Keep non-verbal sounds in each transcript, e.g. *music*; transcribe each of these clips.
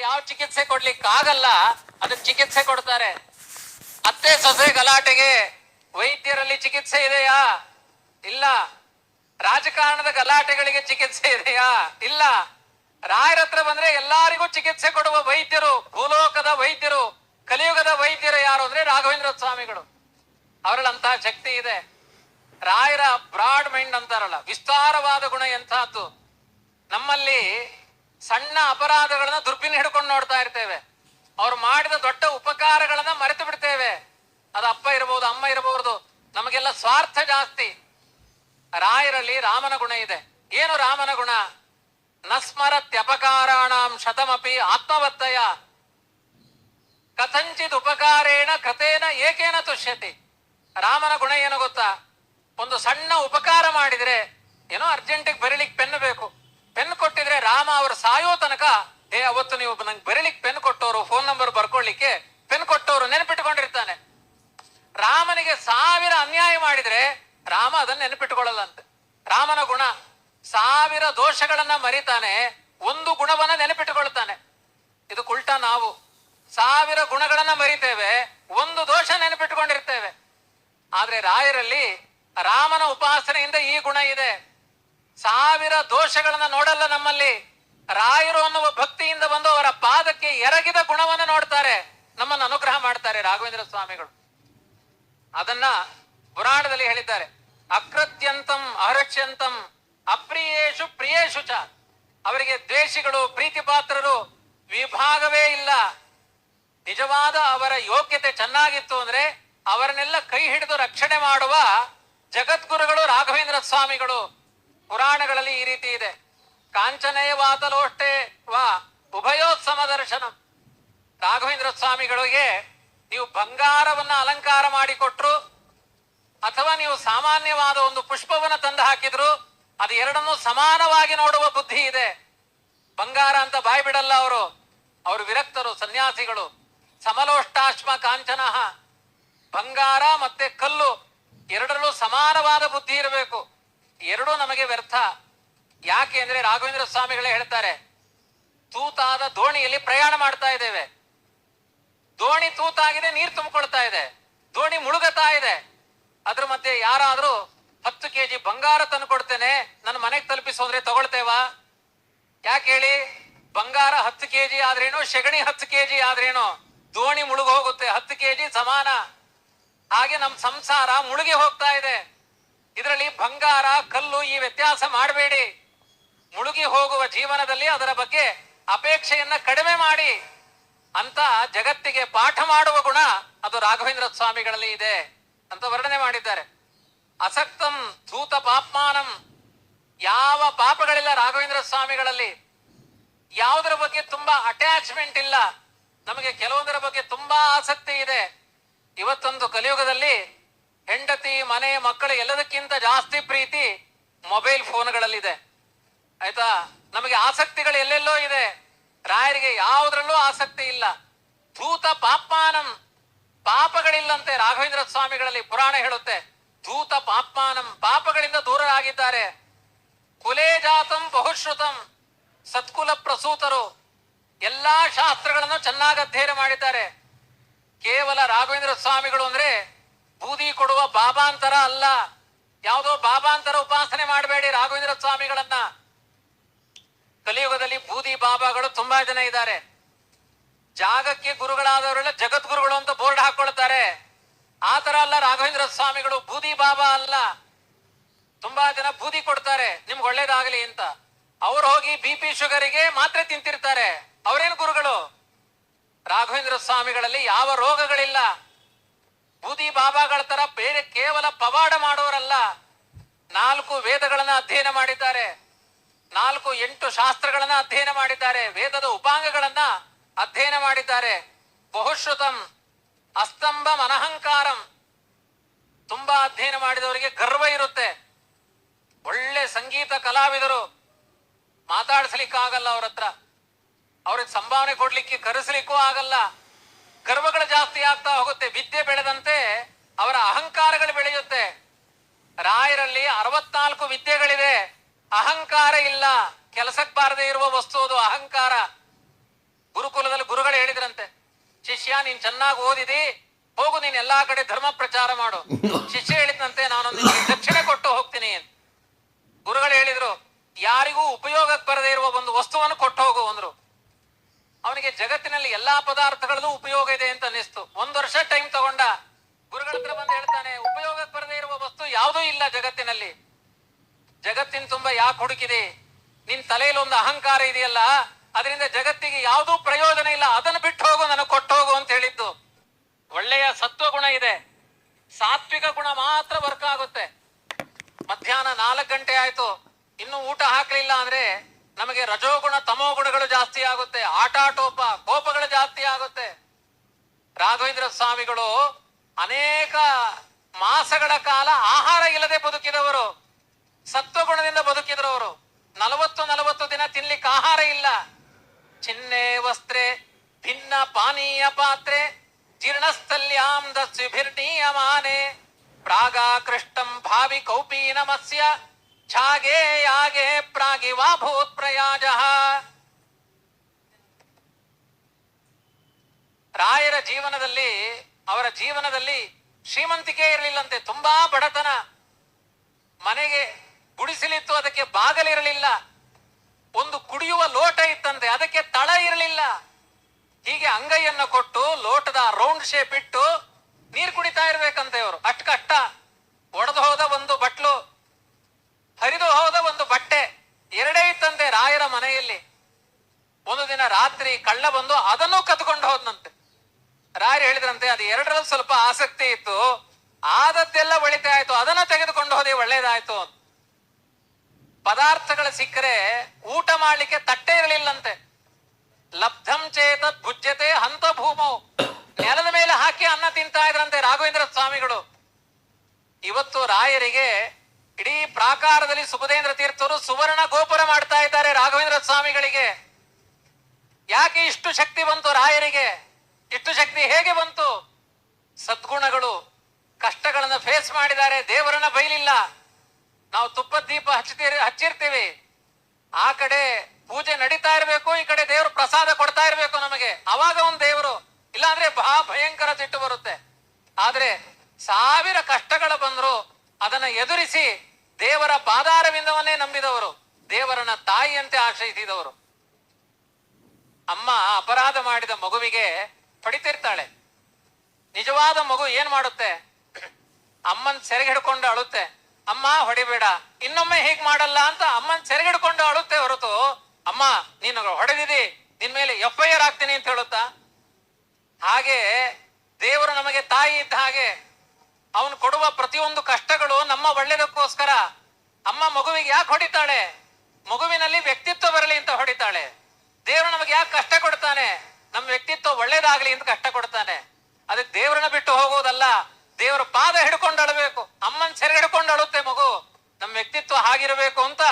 ಯಾವ ಚಿಕಿತ್ಸೆ ಕೊಡ್ಲಿಕ್ಕೆ ಆಗಲ್ಲ ಅದಕ್ಕೆ ಚಿಕಿತ್ಸೆ ಕೊಡ್ತಾರೆ. ಅತ್ತೆ ಸೊಸೆ ಗಲಾಟೆಗೆ ವೈದ್ಯರಲ್ಲಿ ಚಿಕಿತ್ಸೆ ಇದೆಯಾ? ಇಲ್ಲ. ರಾಜಕಾರಣದ ಗಲಾಟೆಗಳಿಗೆ ಚಿಕಿತ್ಸೆ ಇದೆಯಾ? ಇಲ್ಲ. ರಾಯರ ಹತ್ರ ಬಂದ್ರೆ ಎಲ್ಲಾರಿಗೂ ಚಿಕಿತ್ಸೆ ಕೊಡುವ ವೈದ್ಯರು, ಭೂಲೋಕದ ವೈದ್ಯರು, ಕಲಿಯುಗದ ವೈದ್ಯರು ಯಾರು ಅಂದ್ರೆ ರಾಘವೇಂದ್ರ ಸ್ವಾಮಿಗಳು. ಅವರಲ್ಲಿ ಅಂತಹ ಶಕ್ತಿ ಇದೆ. ರಾಯರ ಬ್ರಾಡ್ ಮೈಂಡ್ ಅಂತಾರಲ್ಲ, ವಿಸ್ತಾರವಾದ ಗುಣ ಎಂತಹದ್ದು ನಮ್ಮಲ್ಲಿ ಸಣ್ಣ ಅಪರಾಧಗಳನ್ನ ದುರ್ಬಿನ್ ಹಿಡ್ಕೊಂಡು ನೋಡ್ತಾ ಇರ್ತೇವೆ. ಅವ್ರು ಮಾಡಿದ ದೊಡ್ಡ ಉಪಕಾರಗಳನ್ನ ಮರೆತು ಬಿಡ್ತೇವೆ. ಅದು ಅಪ್ಪ ಇರಬಹುದು ಅಮ್ಮ ಇರಬಹುದು ನಮಗೆಲ್ಲ ಸ್ವಾರ್ಥ ಜಾಸ್ತಿ. ರಾಯರಲ್ಲಿ ರಾಮನ ಗುಣ ಇದೆ. ಏನು ರಾಮನ ಗುಣ? ನಸ್ಮರತ್ಯಪಕಾರಾಣಾಂ ಶತಮಪಿ ಆತ್ಮವತ್ತಯ ಕಥಂಚಿತ್ ಉಪಕಾರೇಣ ಕಥೇನ ಏಕೇನ ತುಷ್ಯತಿ. ರಾಮನ ಗುಣ ಏನು ಗೊತ್ತಾ? ಒಂದು ಸಣ್ಣ ಉಪಕಾರ ಮಾಡಿದ್ರೆ ಏನೋ ಅರ್ಜೆಂಟಿಗೆ ಬರೀಲಿಕ್ಕೆ ಪೆನ್ ಬೇಕು ಪೆನ್ ಕೊಟ್ಟಿದ್ರೆ ರಾಮ ಅವರು ಸಾಯೋ ತನಕ, ಏ, ಅವತ್ತು ನೀವು ನಂಗೆ ಬರೀಲಿಕ್ಕೆ ಪೆನ್ ಕೊಟ್ಟವರು, ಫೋನ್ ನಂಬರ್ ಬರ್ಕೊಳ್ಳಿಕ್ಕೆ ಪೆನ್ ಕೊಟ್ಟವರು ನೆನಪಿಟ್ಕೊಂಡಿರ್ತಾನೆ. ರಾಮನಿಗೆ ಸಾವಿರ ಅನ್ಯಾಯ ಮಾಡಿದ್ರೆ ರಾಮ ಅದನ್ನ ನೆನಪಿಟ್ಟುಕೊಳ್ಳಲ್ಲಂತೆ ರಾಮನ ಗುಣ, ಸಾವಿರ ದೋಷಗಳನ್ನ ಮರಿತಾನೆ, ಒಂದು ಗುಣವನ್ನ ನೆನಪಿಟ್ಟುಕೊಳ್ತಾನೆ ಇದು ಕುಲ್ಟ ನಾವು. ಸಾವಿರ ಗುಣಗಳನ್ನ ಮರಿತೇವೆ, ಒಂದು ದೋಷ ನೆನಪಿಟ್ಟುಕೊಂಡಿರ್ತೇವೆ ಆದ್ರೆ ರಾಯರಲ್ಲಿ ರಾಮನ ಉಪಾಸನೆಯಿಂದ ಈ ಗುಣ ಇದೆ. ಸಾವಿರ ದೋಷಗಳನ್ನ ನೋಡಲ್ಲ ನಮ್ಮಲ್ಲಿ. ರಾಯರು ಅನ್ನುವ ಭಕ್ತಿಯಿಂದ ಬಂದು ಅವರ ಪಾದಕ್ಕೆ ಎರಗಿದ ಗುಣವನ್ನು ನೋಡ್ತಾರೆ. ನಮ್ಮನ್ನು ಅನುಗ್ರಹ ಮಾಡ್ತಾರೆ ರಾಘವೇಂದ್ರ ಸ್ವಾಮಿಗಳು. ಅದನ್ನ ಪುರಾಣದಲ್ಲಿ ಹೇಳಿದ್ದಾರೆ. ಅಕೃತ್ಯಂತಂ ಅಹರಕ್ಷ್ಯಂತಂ ಅಪ್ರಿಯೇಶು ಪ್ರಿಯೇಶು ಚ. ಅವರಿಗೆ ದ್ವೇಷಿಗಳು ಪ್ರೀತಿ ಪಾತ್ರರು ವಿಭಾಗವೇ ಇಲ್ಲ. ನಿಜವಾದ ಅವರ ಯೋಗ್ಯತೆ ಚೆನ್ನಾಗಿತ್ತು ಅಂದ್ರೆ ಅವರನ್ನೆಲ್ಲ ಕೈ ಹಿಡಿದು ರಕ್ಷಣೆ ಮಾಡುವ ಜಗದ್ಗುರುಗಳು ರಾಘವೇಂದ್ರ ಸ್ವಾಮಿಗಳು. ಪುರಾಣಗಳಲ್ಲಿ ಈ ರೀತಿ ಇದೆ. ಕಾಂಚನೇಯವಾದಲೋಷ್ಟೇ ವಾ ಉಭಯೋತ್ಸಮ ದರ್ಶನ. ರಾಘವೇಂದ್ರ ಸ್ವಾಮಿಗಳಿಗೆ ನೀವು ಬಂಗಾರವನ್ನ ಅಲಂಕಾರ ಮಾಡಿಕೊಟ್ರು, ಅಥವಾ ನೀವು ಸಾಮಾನ್ಯವಾದ ಒಂದು ಪುಷ್ಪವನ್ನು ತಂದು ಹಾಕಿದ್ರು, ಅದು ಎರಡನ್ನೂ ಸಮಾನವಾಗಿ ನೋಡುವ ಬುದ್ಧಿ ಇದೆ. ಬಂಗಾರ ಅಂತ ಬಾಯಿ ಬಿಡಲ್ಲ ಅವರು. ಅವರು ವಿರಕ್ತರು, ಸನ್ಯಾಸಿಗಳು. ಸಮಲೋಷ್ಟಾಶ್ಮ ಕಾಂಚನಃ. ಬಂಗಾರ ಮತ್ತೆ ಕಲ್ಲು ಎರಡರಲ್ಲೂ ಸಮಾನವಾದ ಬುದ್ಧಿ ಇರಬೇಕು. ಎರಡೂ ನಮಗೆ ವ್ಯರ್ಥ. ಯಾಕೆ ಅಂದ್ರೆ ರಾಘವೇಂದ್ರ ಸ್ವಾಮಿಗಳೇ ಹೇಳ್ತಾರೆ, ತೂತಾದ ದೋಣಿಯಲ್ಲಿ ಪ್ರಯಾಣ ಮಾಡ್ತಾ ಇದ್ದೇವೆ. ದೋಣಿ ತೂತಾಗಿದೆ, ನೀರು ತುಂಬಿಕೊಳ್ತಾ ಇದೆ. ದೋಣಿ ಮುಳುಗತಾ ಇದೆ. ಅದ್ರ ಮಧ್ಯೆ ಯಾರಾದ್ರೂ ಹತ್ತು ಕೆ ಜಿ ಬಂಗಾರ ತಂದು ಕೊಡ್ತೇನೆ, ನನ್ನ ಮನೆಗೆ ತಲುಪಿಸೋದ್ರೆ ತಗೊಳ್ತೇವಾ? ಯಾಕೆ ಹೇಳಿ, ಬಂಗಾರ ಹತ್ತು ಕೆ ಜಿ ಆದ್ರೇನು ಶೆಗಣಿ ಹತ್ತು ಕೆ ಜಿ ಆದ್ರೇನು, ದೋಣಿ ಮುಳುಗೋಗುತ್ತೆ, ಹತ್ತು ಕೆ ಜಿ ಸಮಾನ. ಹಾಗೆ ನಮ್ ಸಂಸಾರ ಮುಳುಗಿ ಹೋಗ್ತಾ ಇದೆ. ಇದರಲ್ಲಿ ಬಂಗಾರ, ಕಲ್ಲು ಈ ವ್ಯತ್ಯಾಸ ಮಾಡಬೇಡಿ. ಮುಳುಗಿ ಹೋಗುವ ಜೀವನದಲ್ಲಿ ಅದರ ಬಗ್ಗೆ ಅಪೇಕ್ಷೆಯನ್ನ ಕಡಿಮೆ ಮಾಡಿ. ಅಂತ ಜಗತ್ತಿಗೆ ಪಾಠ ಮಾಡುವ ಗುಣ ಅದು ರಾಘವೇಂದ್ರ ಸ್ವಾಮಿಗಳಲ್ಲಿ ಇದೆ ಅಂತ ವರ್ಣನೆ ಮಾಡಿದ್ದಾರೆ. ಅಸಕ್ತಂ ಧೂತ ಪಾಪ್ಮಾನಂ. ಯಾವ ಪಾಪಗಳಿಲ್ಲ ರಾಘವೇಂದ್ರ ಸ್ವಾಮಿಗಳಲ್ಲಿ. ಯಾವುದರ ಬಗ್ಗೆ ತುಂಬಾ ಅಟ್ಯಾಚ್ಮೆಂಟ್ ಇಲ್ಲ. ನಮಗೆ ಕೆಲವೊಂದರ ಬಗ್ಗೆ ತುಂಬಾ ಆಸಕ್ತಿ ಇದೆ. ಇವತ್ತೊಂದು ಕಲಿಯುಗದಲ್ಲಿ ಹೆಂಡತಿ, ಮನೆ, ಮಕ್ಕಳು ಎಲ್ಲದಕ್ಕಿಂತ ಜಾಸ್ತಿ ಪ್ರೀತಿ ಮೊಬೈಲ್ ಫೋನ್ಗಳಲ್ಲಿದೆ ಆಯ್ತಾ? ನಮಗೆ ಆಸಕ್ತಿಗಳು ಎಲ್ಲೆಲ್ಲೋ ಇದೆ. ರಾಯರಿಗೆ ಯಾವುದ್ರಲ್ಲೂ ಆಸಕ್ತಿ ಇಲ್ಲ. ಧೂತ ಪಾಪಮಾನಂ. ಪಾಪಗಳಿಲ್ಲಂತೆ ರಾಘವೇಂದ್ರ ಸ್ವಾಮಿಗಳಲ್ಲಿ ಪುರಾಣ ಹೇಳುತ್ತೆ. ಧೂತ ಪಾಪಮಾನಂ. ಪಾಪಗಳಿಂದ ದೂರರಾಗಿದ್ದಾರೆ. ಕುಲೇ ಜಾತಂ ಬಹುಶ್ರುತಂ. ಸತ್ಕುಲ ಪ್ರಸೂತರು. ಎಲ್ಲಾ ಶಾಸ್ತ್ರಗಳನ್ನು ಚೆನ್ನಾಗಿ ಅಧ್ಯಯನ ಮಾಡಿದ್ದಾರೆ. ಕೇವಲ ರಾಘವೇಂದ್ರ ಸ್ವಾಮಿಗಳು ಅಂದ್ರೆ ಬೂದಿ ಕೊಡುವ ಬಾಬಾಂತರ ಅಲ್ಲ. ಯಾವುದೋ ಬಾಬಾಂತರ ಉಪಾಸನೆ ಮಾಡಬೇಡಿ ರಾಘವೇಂದ್ರ ಸ್ವಾಮಿಗಳನ್ನ. ಕಲಿಯುಗದಲ್ಲಿ ಬೂದಿ ಬಾಬಾಗಳು ತುಂಬಾ ಜನ ಇದ್ದಾರೆ. ಜಾಗಕ್ಕೆ ಗುರುಗಳಾದವರೆಲ್ಲ ಜಗದ್ಗುರುಗಳು ಅಂತ ಬೋರ್ಡ್ ಹಾಕೊಳ್ತಾರೆ. ಆತರ ತರ ಅಲ್ಲ ರಾಘವೇಂದ್ರ ಸ್ವಾಮಿಗಳು ಬೂದಿ ಬಾಬಾ ಅಲ್ಲ. ತುಂಬಾ ಜನ ಬೂದಿ ಕೊಡ್ತಾರೆ. ನಿಮ್ಗೆ ಒಳ್ಳೇದಾಗಲಿ ಅಂತ. ಅವ್ರು ಹೋಗಿ ಬಿ ಪಿ ಶುಗರಿಗೆ ಮಾತ್ರೆ ತಿಂತಿರ್ತಾರೆ. ಅವರೇನು ಗುರುಗಳು? ರಾಘವೇಂದ್ರ ಸ್ವಾಮಿಗಳಲ್ಲಿ ಯಾವ ರೋಗಗಳಿಲ್ಲ. ಬೂದಿ ಬಾಬಾಗಳ ತರ ಬೇರೆ ಕೇವಲ ಪವಾಡ ಮಾಡೋರಲ್ಲ, ನಾಲ್ಕು ವೇದಗಳನ್ನ ಅಧ್ಯಯನ ಮಾಡಿದ್ದಾರೆ. ನಾಲ್ಕು, ಎಂಟು ಶಾಸ್ತ್ರಗಳನ್ನ ಅಧ್ಯಯನ ಮಾಡಿದ್ದಾರೆ. ವೇದದ ಉಪಾಂಗಗಳನ್ನ ಅಧ್ಯಯನ ಮಾಡಿದ್ದಾರೆ. ಬಹುಶ್ರುತಂ, ಅಸ್ತಂಭಂ ಅನಹಂಕಾರಂ. ತುಂಬಾ ಅಧ್ಯಯನ ಮಾಡಿದವರಿಗೆ ಗರ್ವ ಇರುತ್ತೆ. ಒಳ್ಳೆ ಸಂಗೀತ ಕಲಾವಿದರು ಮಾತಾಡಿಸ್ಲಿಕ್ಕಾಗಲ್ಲ ಅವ್ರ ಹತ್ರ. ಅವ್ರಿಗೆ ಸಂಭಾವನೆ ಕೊಡ್ಲಿಕ್ಕೆ ಕರೆಸ್ಲಿಕ್ಕೂ ಆಗಲ್ಲ. ಗರ್ವಗಳು ಜಾಸ್ತಿ ಆಗ್ತಾ ಹೋಗುತ್ತೆ. ವಿದ್ಯೆ ಬೆಳೆದಂತೆ ಅವರ ಅಹಂಕಾರಗಳು ಬೆಳೆಯುತ್ತೆ. ರಾಯರಲ್ಲಿ ಅರವತ್ನಾಲ್ಕು ವಿದ್ಯೆಗಳಿದೆ ಅಹಂಕಾರ ಇಲ್ಲ. ಕೆಲಸಕ್ಕೆ ಬಾರದೆ ಇರುವ ವಸ್ತು ಅದು ಅಹಂಕಾರ. ಗುರುಕುಲದಲ್ಲಿ ಗುರುಗಳು ಹೇಳಿದ್ರಂತೆ ಶಿಷ್ಯ ನೀನ್ ಚೆನ್ನಾಗಿ ಓದಿದಿ ಹೋಗು ನೀನ್ ಎಲ್ಲಾ ಕಡೆ ಧರ್ಮ ಪ್ರಚಾರ ಮಾಡು. *laughs* ಶಿಷ್ಯ ಹೇಳಿದಂತೆ ನಾನು ದಕ್ಷಿಣೆ ಕೊಟ್ಟು ಹೋಗ್ತೀನಿ ಅಂತ. ಗುರುಗಳು ಹೇಳಿದ್ರು ಯಾರಿಗೂ ಉಪಯೋಗಕ್ಕೆ ಬರದೇ ಇರುವ ಒಂದು ವಸ್ತುವನ್ನು ಕೊಟ್ಟು ಹೋಗು ಅಂದ್ರು. ಅವನಿಗೆ ಜಗತ್ತಿನಲ್ಲಿ ಎಲ್ಲಾ ಪದಾರ್ಥಗಳಲ್ಲೂ ಉಪಯೋಗ ಇದೆ ಅಂತ ಅನ್ನಿಸ್ತು. ಒಂದ್ ವರ್ಷ ಟೈಮ್ ತಗೊಂಡ ಹತ್ರ ಬಂದು ಹೇಳ್ತಾನೆ ಉಪಯೋಗಕ್ಕೆ ಬರದೇ ಇರುವ ವಸ್ತು ಯಾವುದೂ ಇಲ್ಲ ಜಗತ್ತಿನಲ್ಲಿ. ಜಗತ್ತಿನ ತುಂಬಾ ಯಾಕೆ ಹುಡುಕಿದೆ? ನಿನ್ ತಲೆಯಲ್ಲಿ ಒಂದು ಅಹಂಕಾರ ಇದೆಯಲ್ಲ, ಅದರಿಂದ ಜಗತ್ತಿಗೆ ಯಾವುದೂ ಪ್ರಯೋಜನ ಇಲ್ಲ, ಅದನ್ನು ಬಿಟ್ಟು ಹೋಗು, ನನಗೆ ಕೊಟ್ಟೋಗು ಅಂತ ಹೇಳಿದ್ದು. ಒಳ್ಳೆಯ ಸತ್ವ ಗುಣ ಇದೆ. ಸಾತ್ವಿಕ ಗುಣ ಮಾತ್ರ ವರ್ಕ್ ಆಗುತ್ತೆ. ಮಧ್ಯಾಹ್ನ ನಾಲ್ಕು ಗಂಟೆ ಆಯ್ತು, ಇನ್ನು ಊಟ ಹಾಕ್ಲಿಲ್ಲ ಅಂದ್ರೆ ನಮಗೆ ರಜೋಗುಣ ತಮೋ ಗುಣಗಳು ಜಾಸ್ತಿ ಆಗುತ್ತೆ. ಆಟಾಟೋಪ, ಕೋಪಗಳು ಜಾಸ್ತಿ ಆಗುತ್ತೆ. ರಾಘವೇಂದ್ರ ಸ್ವಾಮಿಗಳು ಅನೇಕ ಮಾಸಗಳ ಕಾಲ ಆಹಾರ ಇಲ್ಲದೆ ಬದುಕಿದವರು, ಸತ್ವಗುಣದಿಂದ ಬದುಕಿದ್ರು ಅವರು ನಲವತ್ತು ನಲವತ್ತು ದಿನ ತಿನ್ಲಿಕ್ಕೆ ಆಹಾರ ಇಲ್ಲ. ಚಿನ್ನೆ, ವಸ್ತ್ರೆ, ಭಿನ್ನ ಪಾನೀಯ ಪಾತ್ರೆ ಜೀರ್ಣಸ್ಥಲ್ಯಾಂ ದಸ್ಯುಭಿರ್ನೀಯಮಾನೆ ಪ್ರಾಗಾಕೃಷ್ಟಂ ಭಾವಿ ಕೌಪೀನಮಸ್ಯ ಛಾಗೆ ಯಾಗೆ ಪ್ರಾಗಿವಾ ಭೂತ್ ಪ್ರಯಾಜ. ರಾಯರ ಜೀವನದಲ್ಲಿ ಅವರ ಜೀವನದಲ್ಲಿ ಶ್ರೀಮಂತಿಕೆ ಇರಲಿಲ್ಲಂತೆ, ತುಂಬಾ ಬಡತನ. ಮನೆಗೆ ಗುಡಿಸಲಿತ್ತು ಅದಕ್ಕೆ ಬಾಗಲಿರಲಿಲ್ಲ ಒಂದು ಕುಡಿಯುವ ಲೋಟ ಇತ್ತಂತೆ, ಅದಕ್ಕೆ ತಳ ಇರಲಿಲ್ಲ. ಹೀಗೆ ಅಂಗೈಯನ್ನು ಕೊಟ್ಟು, ಲೋಟದ ರೌಂಡ್ ಶೇಪ್ ಇಟ್ಟು, ನೀರು ಕುಡಿತಾ ಇರ್ಬೇಕಂತೆ ಅವರು ಅಟ್ ಕಟ್ಟ. ಒಡೆದು ಹೋದ ಒಂದು ಬಟ್ಲು, ಹರಿದು ಹೋದ ಒಂದು ಬಟ್ಟೆ, ಎರಡೇ ಇತ್ತಂತೆ ರಾಯರ ಮನೆಯಲ್ಲಿ. ಒಂದು ದಿನ ರಾತ್ರಿ ಕಳ್ಳ ಬಂದು ಅದನ್ನು ಕದ್ಕೊಂಡು ಹೋದ್ನಂತೆ. ರಾಯರು ಹೇಳಿದ್ರಂತೆ, ಅದು ಎರಡರಲ್ಲಿ ಸ್ವಲ್ಪ ಆಸಕ್ತಿ ಇತ್ತು. ಆದದ್ದೆಲ್ಲ ಒಳಿತೆ ಆಯ್ತು. ಅದನ್ನ ತೆಗೆದುಕೊಂಡು ಹೋದೆ, ಒಳ್ಳೇದಾಯ್ತು ಪದಾರ್ಥಗಳ ಸಿಕ್ಕರೆ ಊಟ ಮಾಡ್ಲಿಕ್ಕೆ ತಟ್ಟೆ ಇರಲಿಲ್ಲಂತೆ. ಲಬ್ಧಂ ಚೇತ ಭುಜ್ಯತೆ ಹಂತ ಭೂಮೌ. ನೆಲದ ಮೇಲೆ ಹಾಕಿ ಅನ್ನ ತಿಂತಾ ಇದ್ರಂತೆ ರಾಘವೇಂದ್ರ ಸ್ವಾಮಿಗಳು. ಇವತ್ತು ರಾಯರಿಗೆ ಇಡೀ ಪ್ರಾಕಾರದಲ್ಲಿ ಸುಭದೇಂದ್ರ ತೀರ್ಥರು ಸುವರ್ಣ ಗೋಪುರ ಮಾಡ್ತಾ ಇದ್ದಾರೆ ರಾಘವೇಂದ್ರ ಸ್ವಾಮಿಗಳಿಗೆ. ಯಾಕೆ ಇಷ್ಟು ಶಕ್ತಿ ಬಂತು ರಾಯರಿಗೆ? ಇಷ್ಟು ಶಕ್ತಿ ಹೇಗೆ ಬಂತು? ಸದ್ಗುಣಗಳು ಕಷ್ಟಗಳನ್ನು ಫೇಸ್ ಮಾಡಿದ್ದಾರೆ, ದೇವರನ್ನ ಬೈಲಿಲ್ಲ. ನಾವು ತುಪ್ಪ ದೀಪ ಹಚ್ತೀರಿ ಹಚ್ಚಿರ್ತೀವಿ. ಆ ಕಡೆ ಪೂಜೆ ನಡೀತಾ ಇರಬೇಕು, ಈ ಕಡೆ ದೇವರು ಪ್ರಸಾದ ಕೊಡ್ತಾ ಇರಬೇಕು ನಮಗೆ. ಅವಾಗ ಒಂದು ದೇವರು, ಇಲ್ಲಾಂದ್ರೆ ಬಹಳ ಭಯಂಕರ ಸಿಟ್ಟು ಬರುತ್ತೆ. ಆದ್ರೆ ಸಾವಿರ ಕಷ್ಟಗಳು ಬಂದ್ರು ಅದನ್ನ ಎದುರಿಸಿ ದೇವರ ಪಾದಾರವಿಂದವನ್ನೇ ನಂಬಿದವರು. ದೇವರನ್ನ ತಾಯಿಯಂತೆ ಆಶ್ರಯಿಸಿದವರು. ಅಮ್ಮ ಅಪರಾಧ ಮಾಡಿದ ಮಗುವಿಗೆ ಹೊಡಿತಿರ್ತಾಳೆ ನಿಜವಾದ ಮಗು ಏನ್ ಮಾಡುತ್ತೆ? ಅಮ್ಮನ್ ಸೆರೆಗೆ ಹಿಡ್ಕೊಂಡು ಅಳುತ್ತೆ. ಅಮ್ಮ, ಹೊಡಿಬೇಡ. ಇನ್ನೊಮ್ಮೆ ಹೀಗ್ ಮಾಡಲ್ಲ ಅಂತ ಅಮ್ಮನ್ ಸೆರೆಗೆ ಹಿಡ್ಕೊಂಡು ಅಳುತ್ತೆ ಹೊರತು, ಅಮ್ಮ, ನೀನು ಹೊಡೆದಿದಿ. ನಿನ್ ಮೇಲೆ ಎಫ್ ಐ ಆರ್ ಆಗ್ತೀನಿ ಅಂತ ಹೇಳುತ್ತಾ? ಹಾಗೆ ದೇವರು ನಮಗೆ ತಾಯಿ ಇದ್ದ ಹಾಗೆ ಅವನು ಕೊಡುವ ಪ್ರತಿಯೊಂದು ಕಷ್ಟಗಳು ನಮ್ಮ ಒಳ್ಳೇದಕ್ಕೋಸ್ಕರ. ಅಮ್ಮ ಮಗುವಿಗೆ ಯಾಕೆ ಹೊಡಿತಾಳೆ? ಮಗುವಿನಲ್ಲಿ ವ್ಯಕ್ತಿತ್ವ ಬರಲಿ ಅಂತ ಹೊಡಿತಾಳೆ. ದೇವರು ನಮಗೆ ಯಾಕೆ ಕಷ್ಟ ಕೊಡ್ತಾನೆ? ನಮ್ಮ ವ್ಯಕ್ತಿತ್ವ ಒಳ್ಳೇದಾಗ್ಲಿ ಅಂತ ಕಷ್ಟ ಕೊಡ್ತಾನೆ. ಅದಕ್ಕೆ ದೇವರನ್ನ ಬಿಟ್ಟು ಹೋಗೋದಲ್ಲ, ದೇವರ ಪಾದ ಹಿಡ್ಕೊಂಡು ಅಳಬೇಕು, ಅಮ್ಮನ್ ಸೆರೆ ಹಿಡ್ಕೊಂಡು ಅಳುತ್ತೆ ಮಗು. ನಮ್ಮ ವ್ಯಕ್ತಿತ್ವ ಹಾಗಿರಬೇಕು ಅಂತ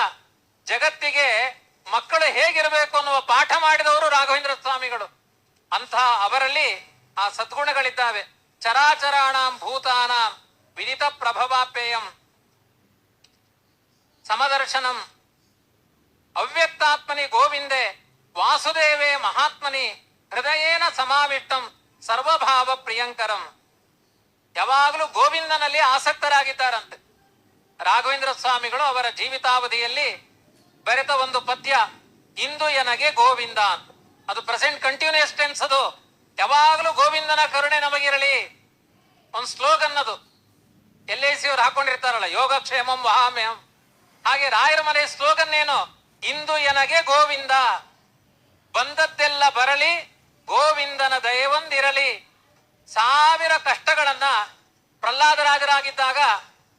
ಜಗತ್ತಿಗೆ ಮಕ್ಕಳು ಹೇಗಿರಬೇಕು ಅನ್ನುವ ಪಾಠ ಮಾಡಿದವರು ರಾಘವೇಂದ್ರ ಸ್ವಾಮಿಗಳು. ಅಂತಹ ಅವರಲ್ಲಿ ಆ ಸದ್ಗುಣಗಳಿದ್ದಾವೆ. ಚರಾಚರಾಣಾಂ ಭೂತಾನಾಂ ವಿದಿತ ಪ್ರಭವಾಪೇಯಂ ಸಮದರ್ಶನಂ ಅವ್ಯಕ್ತಾತ್ಮನಿ ಗೋವಿಂದೆ ವಾಸುದೇವೇ ಮಹಾತ್ಮನಿ ಹೃದಯೇನ ಸಮಾವಿಷ್ಟಂ ಸರ್ವಭಾವ ಪ್ರಿಯಂಕರಂ ಯಾವಾಗಲೂ ಗೋವಿಂದನಲ್ಲಿ ಆಸಕ್ತರಾಗಿದ್ದಾರಂತೆ. ರಾಘವೇಂದ್ರ ಸ್ವಾಮಿಗಳು ಅವರ ಜೀವಿತಾವಧಿಯಲ್ಲಿ ಬರೆತ ಒಂದು ಪದ್ಯ, ಇಂದು ಎನಗೆ ಗೋವಿಂದ ಅಂತ. ಅದು ಪ್ರೆಸೆಂಟ್ ಕಂಟಿನ್ಯೂಸ್ ಟೆನ್ಸ್ ಅದು. ಯಾವಾಗಲೂ ಗೋವಿಂದನ ಕರುಣೆ ನಮಗಿರಲಿ. ಒಂದು ಸ್ಲೋಗನ್ ಅದು. ಎಲ್ ಐ ಸಿ ಅವ್ರು ಹಾಕೊಂಡಿರ್ತಾರಲ್ಲ, ಯೋಗಕ್ಷೇಮಂ ವಹಾಮ್ಯಂ ಹಾಗೆ ರಾಯರ ಮನೆ ಸ್ಲೋಗನ್ ಏನು? ಇಂದು ಎನಗೆ ಗೋವಿಂದ. ಬಂದದ್ದೆಲ್ಲ ಬರಲಿ ಗೋವಿಂದನ ದಯವೊಂದಿರಲಿ ಸಾವಿರ ಕಷ್ಟಗಳನ್ನ ಪ್ರಹ್ಲಾದರಾಜರಾಗಿದ್ದಾಗ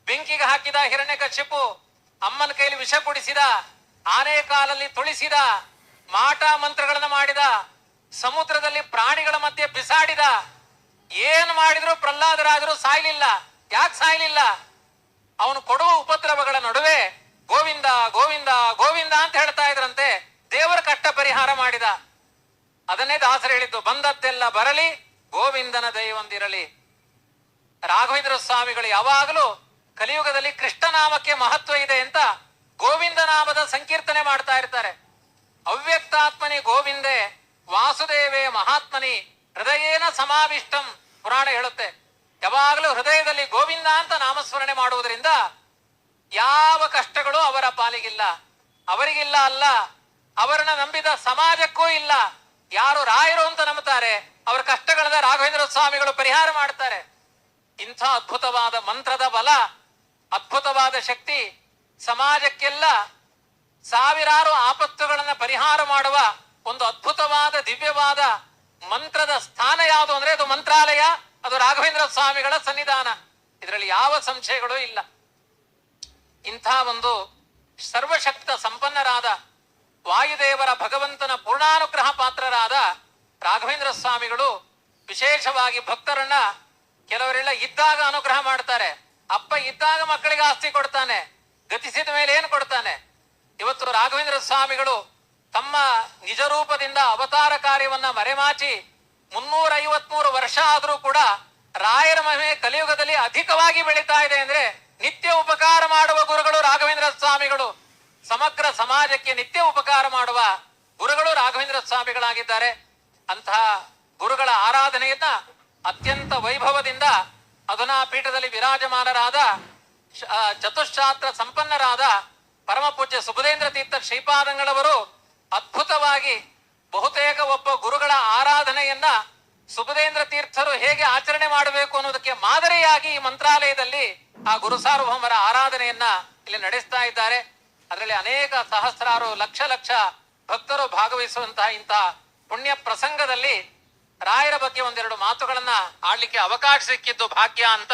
ಬೆಂಕಿಗೆ ಹಾಕಿದ ಹಿರಣ್ಯಕಶಿಪು ಅಮ್ಮನ ಕೈಲಿ ವಿಷ ಕುಡಿಸಿದ ಆನೆ ಕಾಲಲ್ಲಿ ತುಳಿಸಿದ, ಮಾಟ ಮಂತ್ರಗಳನ್ನು ಮಾಡಿದ, ಸಮುದ್ರದಲ್ಲಿ ಪ್ರಾಣಿಗಳ ಮಧ್ಯೆ ಬಿಸಾಡಿದ. ಏನ್ ಮಾಡಿದ್ರು ಪ್ರಹ್ಲಾದರಾಜರು ಸಾಯ್ಲಿಲ್ಲ. ಯಾಕೆ ಸಾಯ್ಲಿಲ್ಲ? ಅವನು ಕೊಡುವ ಉಪದ್ರವಗಳ ನಡುವೆ ಗೋವಿಂದ ಗೋವಿಂದ ಗೋವಿಂದ ಅಂತ ಹೇಳ್ತಾ ಇದ್ರಂತೆ ದೇವರ ಕಷ್ಟ ಪರಿಹಾರ ಮಾಡಿದ. ಅದನ್ನೇ ದಾಸರು ಹೇಳಿದ್ದು, ಬಂದದ್ದೆಲ್ಲ ಬರಲಿ, ಗೋವಿಂದನ ದಯವೊಂದಿರಲಿ ರಾಘವೇಂದ್ರ ಸ್ವಾಮಿಗಳು ಯಾವಾಗಲೂ ಕಲಿಯುಗದಲ್ಲಿ ಕೃಷ್ಣನಾಮಕ್ಕೆ ಮಹತ್ವ ಇದೆ ಅಂತ ಗೋವಿಂದ ನಾಮದ ಸಂಕೀರ್ತನೆ ಮಾಡ್ತಾ ಇರ್ತಾರೆ. ಅವ್ಯಕ್ತಾತ್ಮನಿ ಗೋವಿಂದೆ, ವಾಸುದೇವೇ ಮಹಾತ್ಮನಿ, ಹೃದಯೇನ ಸಮಾವಿಷ್ಟಂ ಪುರಾಣ ಹೇಳುತ್ತೆ. ಯಾವಾಗಲೂ ಹೃದಯದಲ್ಲಿ ಗೋವಿಂದ ಅಂತ ನಾಮಸ್ಮರಣೆ ಮಾಡುವುದರಿಂದ ಯಾವ ಕಷ್ಟಗಳು ಅವರ ಪಾಲಿಗಿಲ್ಲ. ಅವರಿಗಿಲ್ಲ ಅಲ್ಲ, ಅವರನ್ನ ನಂಬಿದ ಸಮಾಜಕ್ಕೂ ಇಲ್ಲ. ಯಾರು ರಾಯರು ಅಂತ ನಂಬುತ್ತಾರೆ, ಅವರ ಕಷ್ಟಗಳನ್ನ ರಾಘವೇಂದ್ರ ಸ್ವಾಮಿಗಳು ಪರಿಹಾರ ಮಾಡ್ತಾರೆ. ಇಂಥ ಅದ್ಭುತವಾದ ಮಂತ್ರದ ಬಲ, ಅದ್ಭುತವಾದ ಶಕ್ತಿ, ಸಮಾಜಕ್ಕೆಲ್ಲ ಸಾವಿರಾರು ಆಪತ್ತುಗಳನ್ನ ಪರಿಹಾರ ಮಾಡುವ ಒಂದು ಅದ್ಭುತವಾದ, ದಿವ್ಯವಾದ ಮಂತ್ರದ ಸ್ಥಾನ ಯಾವುದು ಅಂದ್ರೆ ಅದು ಮಂತ್ರಾಲಯ, ಅದು ರಾಘವೇಂದ್ರ ಸ್ವಾಮಿಗಳ ಸನ್ನಿಧಾನ. ಇದರಲ್ಲಿ ಯಾವ ಸಂಶಯಗಳು ಇಲ್ಲ. ಇಂಥ ಒಂದು ಸರ್ವಶಕ್ತ ಸಂಪನ್ನರಾದ ವಾಯುದೇವರ ಭಗವಂತನ ಪೂರ್ಣಾನುಗ್ರಹ ಪಾತ್ರರಾದ ರಾಘವೇಂದ್ರ ಸ್ವಾಮಿಗಳು ವಿಶೇಷವಾಗಿ ಭಕ್ತರನ್ನ ಕೆಲವರೆಲ್ಲ ಇದ್ದಾಗ ಅನುಗ್ರಹ ಮಾಡ್ತಾರೆ. ಅಪ್ಪ ಇದ್ದಾಗ ಮಕ್ಕಳಿಗೆ ಆಸ್ತಿ ಕೊಡ್ತಾನೆ. ಗತಿಸಿದ ಮೇಲೆ ಏನು ಕೊಡ್ತಾನೆ? ಇವತ್ತು ರಾಘವೇಂದ್ರ ಸ್ವಾಮಿಗಳು ತಮ್ಮ ನಿಜರೂಪದಿಂದ ಅವತಾರ ಕಾರ್ಯವನ್ನ ಮರೆಮಾಚಿ ಮುನ್ನೂರ ಐವತ್ಮೂರು ವರ್ಷ ಆದರೂ ಕೂಡ ರಾಯರ ಮಹಿಮೆ ಕಲಿಯುಗದಲ್ಲಿ ಅಧಿಕವಾಗಿ ಬೆಳೀತಾ ಇದೆ ಅಂದ್ರೆ ನಿತ್ಯ ಉಪಕಾರ ಮಾಡುವ ಗುರುಗಳು ರಾಘವೇಂದ್ರ ಸ್ವಾಮಿಗಳು. ಸಮಗ್ರ ಸಮಾಜಕ್ಕೆ ನಿತ್ಯ ಉಪಕಾರ ಮಾಡುವ ಗುರುಗಳು ರಾಘವೇಂದ್ರ ಸ್ವಾಮಿಗಳಾಗಿದ್ದಾರೆ. ಅಂತಹ ಗುರುಗಳ ಆರಾಧನೆಯನ್ನ ಅತ್ಯಂತ ವೈಭವದಿಂದ ಅಧುನಾ ಪೀಠದಲ್ಲಿ ವಿರಾಜಮಾನರಾದ ಚತುಶಾಸ್ತ್ರ ಸಂಪನ್ನರಾದ ಪರಮ ಪೂಜ್ಯ ಸುಬುಧೇಂದ್ರ ತೀರ್ಥ ಶ್ರೀಪಾದಂಗಳವರು ಅದ್ಭುತವಾಗಿ ಬಹುತೇಕ ಒಬ್ಬ ಗುರುಗಳ ಆರಾಧನೆಯನ್ನ ಸುಬುಧೇಂದ್ರ ತೀರ್ಥರು ಹೇಗೆ ಆಚರಣೆ ಮಾಡಬೇಕು ಅನ್ನೋದಕ್ಕೆ ಮಾದರಿಯಾಗಿ ಈ ಮಂತ್ರಾಲಯದಲ್ಲಿ ಆ ಗುರು ಸಾರ್ವಭೌಮರ ಆರಾಧನೆಯನ್ನ ಇಲ್ಲಿ ನಡೆಸ್ತಾ ಇದ್ದಾರೆ. ಅದರಲ್ಲಿ ಅನೇಕ ಸಹಸ್ರಾರು ಲಕ್ಷ ಲಕ್ಷ ಭಕ್ತರು ಭಾಗವಹಿಸುವಂತಹ ಇಂತಹ ಪುಣ್ಯ ಪ್ರಸಂಗದಲ್ಲಿ ರಾಯರ ಬಗ್ಗೆ ಒಂದೆರಡು ಮಾತುಗಳನ್ನ ಆಡ್ಲಿಕ್ಕೆ ಅವಕಾಶ ಸಿಕ್ಕಿದ್ದು ಭಾಗ್ಯ ಅಂತ